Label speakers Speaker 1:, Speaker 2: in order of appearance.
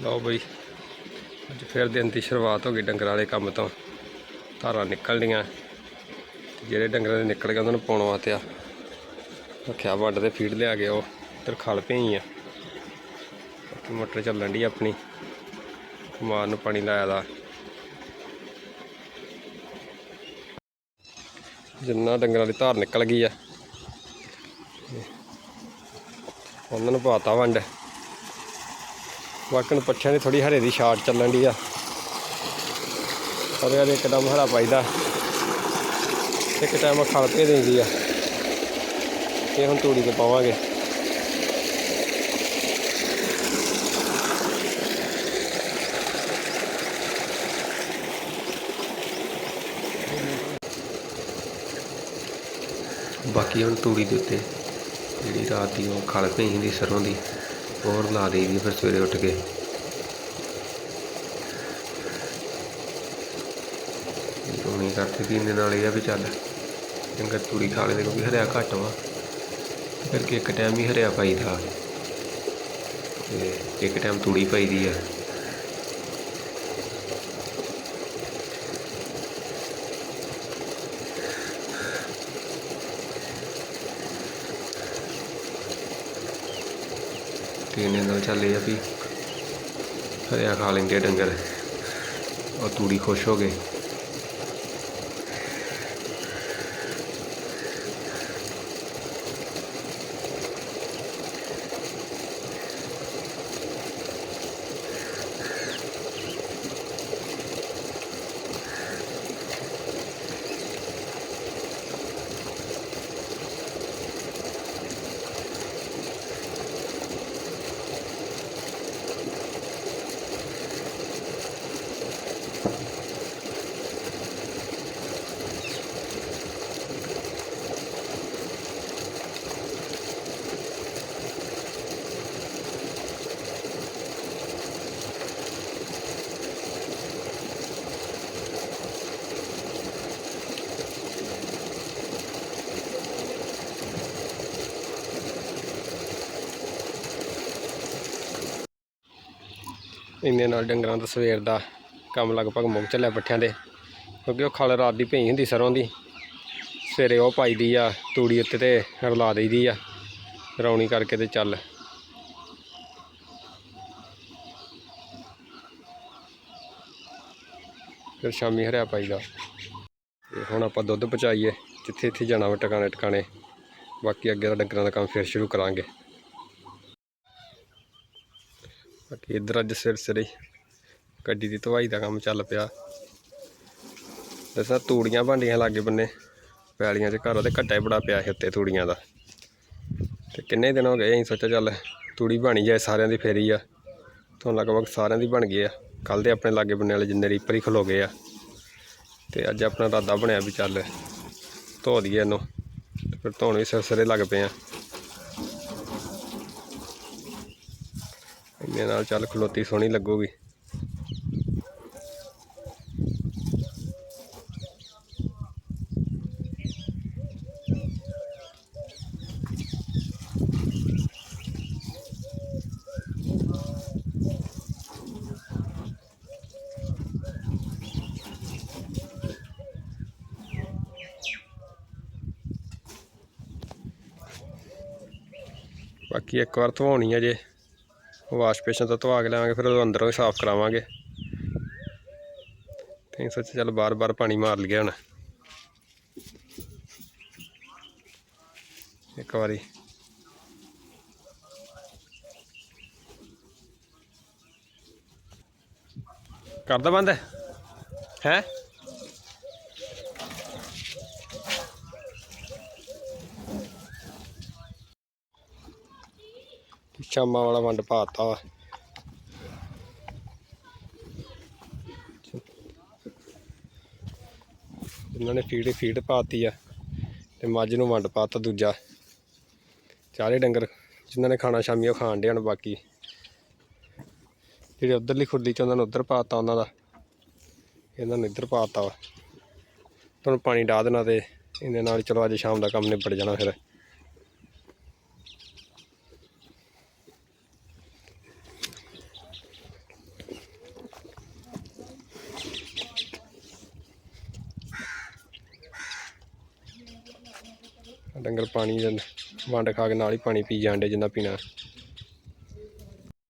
Speaker 1: ਲਓ ਬਈ, ਅੱਜ ਫਿਰ ਦਿਨ ਦੀ ਸ਼ੁਰੂਆਤ ਹੋ ਗਈ ਡੰਗਰਾਂ ਵਾਲੇ ਕੰਮ ਤੋਂ। ਧਾਰਾਂ ਨਿਕਲਣੀਆਂ। ਜਿਹੜੇ ਡੰਗਰਾਂ ਦੇ ਨਿਕਲ ਗਏ, ਉਹਨਾਂ ਨੂੰ ਪਾਉਣ ਵਾਸਤੇ ਆ। ਰੱਖਿਆ ਵੱਡ ਤੇ ਫੀਡ ਲਿਆ ਗਿਆ ਉਹ ਇੱਧਰ ਖਲ ਪਈ ਆ ਬਾਕੀ ਮੋਟਰ ਚੱਲਣ ਦੀ ਆਪਣੀ। ਕਮਾਨ ਨੂੰ ਪਾਣੀ ਲਾਇਆ ਦਾ। ਜਿੰਨਾ ਡੰਗਰਾਂ ਦੀ ਧਾਰ ਨਿਕਲ ਗਈ ਆ, ਉਹਨਾਂ ਨੂੰ ਪਾਤਾ ਵੰਡ। ਬਾਕੀ ਨੂੰ ਪੱਠਿਆਂ ਦੀ ਥੋੜੀ ਹਰੇ ਦੀ ਛਾਟ ਚੱਲਣ ਦੀ ਆ। ਪਰ ਇਹਦੇ ਇੱਕਦਮ ਹਰਾ ਪਾਈਦਾ। ਇੱਕ ਟਾਈਮ ਖਲ ਭੇ ਦਿੰਦੀ ਆ। ਇਹ ਹੁਣ ਤੂੜੀ ਤੇ ਪਾਵਾਂਗੇ। ਬਾਕੀ ਹੁਣ ਤੂੜੀ ਦੇ ਉੱਤੇ ਜਿਹੜੀ ਰਾਤ ਦੀ ਉਹ ਖਲ ਪਈ ਦੀ ਸਰੋਂ ਦੀ। ਹੋਰ ਲਾ ਦੇਈਦੀ ਫਿਰ ਸਵੇਰੇ ਉੱਠ ਕੇ। ਰੋਣੀ ਕਰਤੀ ਦੀ ਨਾਲ ਇਹ ਆ ਵੀ ਚੱਲ, ਚੰਗਾ ਤੂੜੀ ਖਾ ਲੈਂਦੇ ਕਿਉਂਕਿ ਹਰਿਆ ਘੱਟ ਵਾ। ਫਿਰ ਕਿ ਇੱਕ ਟਾਈਮ ਹੀ ਹਰਿਆ ਪਾਈਦਾ। ਤੇ ਇੱਕ ਟਾਈਮ ਤੂੜੀ ਪਾਈਦੀ ਆ। ਤੇ ਇਹਨੇ ਨਾਲ ਚੱਲ ਇਹ ਆ ਵੀ ਹਰਿਆ ਖਾ ਲੈਂਦੇ ਡੰਗਰ। ਉਹ ਤੂੜੀ ਖੁਸ਼ ਹੋ ਗਏ। ਇੰਨੇ ਨਾਲ ਡੰਗਰਾਂ ਦਾ ਸਵੇਰ ਦਾ ਕੰਮ ਲਗਭਗ ਮੁੱਕ ਚੱਲਿਆ ਪੱਠਿਆਂ ਦੇ, ਕਿਉਂਕਿ ਉਹ ਖਲ ਰਾਤ ਦੀ ਭਈ ਹੁੰਦੀ ਸਰੋਂ ਦੀ। ਸਵੇਰੇ ਉਹ ਪਾਈਦੀ ਆ, ਤੂੜੀ ਉੱਤੇ ਤੇ ਰਲਾ ਦੇਈਦੀ ਆ, ਰੌਣੀ ਕਰਕੇ ਤੇ ਚੱਲ। ਫਿਰ ਸ਼ਾਮੀ ਹਰਿਆ ਪਾਈਦਾ ਤੇ ਹੁਣ ਆਪਾਂ ਦੁੱਧ ਪਚਾਈਏ ਜਿੱਥੇ ਇੱਥੇ ਜਾਣਾ ਵਾ ਟਿਕਾਣੇ ਟਿਕਾਣੇ ਬਾਕੀ ਅੱਗੇ ਦਾ ਡੰਗਰਾਂ ਦਾ ਕੰਮ ਫਿਰ ਸ਼ੁਰੂ ਕਰਾਂਗੇ। ਬਾਕੀ ਇੱਧਰ ਅੱਜ ਸਿਰ ਸਿਰੇ ਗੱਡੀ ਦੀ ਧਵਾਈ ਦਾ ਕੰਮ ਚੱਲ ਪਿਆ। ਦੱਸਾਂ ਤੂੜੀਆਂ ਭਾਂਡੀਆਂ ਲਾਗੇ ਬੰਨੇ, ਪੈਲੀਆਂ 'ਚ ਘਰ ਉਹਦੇ ਘੱਟਾ ਹੀ ਬੜਾ ਪਿਆ ਸੀ ਉੱਤੇ ਤੂੜੀਆਂ ਦਾ। ਤੇ ਕਿੰਨੇ ਦਿਨ ਹੋ ਗਏ ਅਸੀਂ ਸੋਚਿਆ ਚੱਲ ਤੂੜੀ ਬਣੀ ਜਾਏ, ਸਾਰਿਆਂ ਦੀ ਫੇਰੀ ਆ। ਤੋਂ ਲਗਭਗ ਸਾਰਿਆਂ ਦੀ ਬਣ ਗਈ ਆ। ਕੱਲ ਦੇ ਆਪਣੇ ਲਾਗੇ ਬੰਨੇ ਵਾਲੇ ਜਿੰਨੇ ਰੀਪਰ ਹੀ ਖਲੋ ਗਏ ਆ। ਤੇ ਅੱਜ ਆਪਣਾ ਇਰਾਦਾ ਬਣਿਆ ਵੀ ਚੱਲ ਧੋ ਦਈਏ ਇਹਨੂੰ। ਫਿਰ ਧੋਣ ਵੀ ਸਿਰ ਸਿਰੇ ਲੱਗ ਪਏ ਆ। ਇਹਦੇ ਨਾਲ ਚੱਲ ਖਲੋਤੀ ਸੋਹਣੀ ਲੱਗੂਗੀ। ਬਾਕੀ ਇੱਕ ਵਾਰ ਧਵਾਉਣੀ ਹੈ ਜੇ। ਵਾਸ਼ ਪੇਸ਼ਨ ਤੋਂ ਧਵਾ ਕੇ ਲਾਵਾਂਗੇ ਫਿਰ ਉਹ ਅੰਦਰੋਂ ਹੀ ਸਾਫ਼ ਕਰਾਵਾਂਗੇ। ਤੇ ਸੋਚਿਆ ਚੱਲ ਬਾਰ-ਬਾਰ ਪਾਣੀ ਮਾਰ ਲਈਏ ਹੁਣ। ਇੱਕ ਵਾਰੀ। ਕਰਦਾ ਬੰਦ? ਹੈ? ਸ਼ਾਮਾਂ ਵਾਲਾ ਵੰਡ ਪਾਤਾ ਵਾ। ਇਹਨਾਂ ਨੇ ਫੀਡ ਫੀਡ ਪਾਤੀ ਆ ਤੇ ਮੱਝ ਨੂੰ ਵੰਡ ਪਾਤਾ ਦੂਜਾ। ਚਾਰੇ ਡੰਗਰ ਜਿਨ੍ਹਾਂ ਨੇ ਖਾਣਾ ਸ਼ਾਮੀ ਉਹ ਖਾਣ ਡੇ ਹਨ ਬਾਕੀ। ਜਿਹੜੇ ਉਧਰਲੀ ਖੁਰਲੀ ਚ ਉਹਨਾਂ ਨੂੰ ਉਧਰ ਪਾਤਾ ਉਹਨਾਂ ਦਾ। ਇਹਨਾਂ ਨੂੰ ਇੱਧਰ ਪਾਤਾ ਵਾ। ਤੁਹਾਨੂੰ ਪਾਣੀ ਡਾ ਦੇਣਾ ਤੇ ਇਹਦੇ ਨਾਲ ਚਲੋ ਅੱਜ ਸ਼ਾਮ ਦਾ ਕੰਮ ਨਿਬੜ ਜਾਣਾ ਫਿਰ। ਡੰਗਰ ਪਾਣੀ ਦਾ ਵੰਡ ਖਾ ਕੇ ਨਾਲ ਹੀ ਪਾਣੀ ਪੀ ਜਾਂਦੇ ਜਿੰਨਾ ਪੀਣਾ।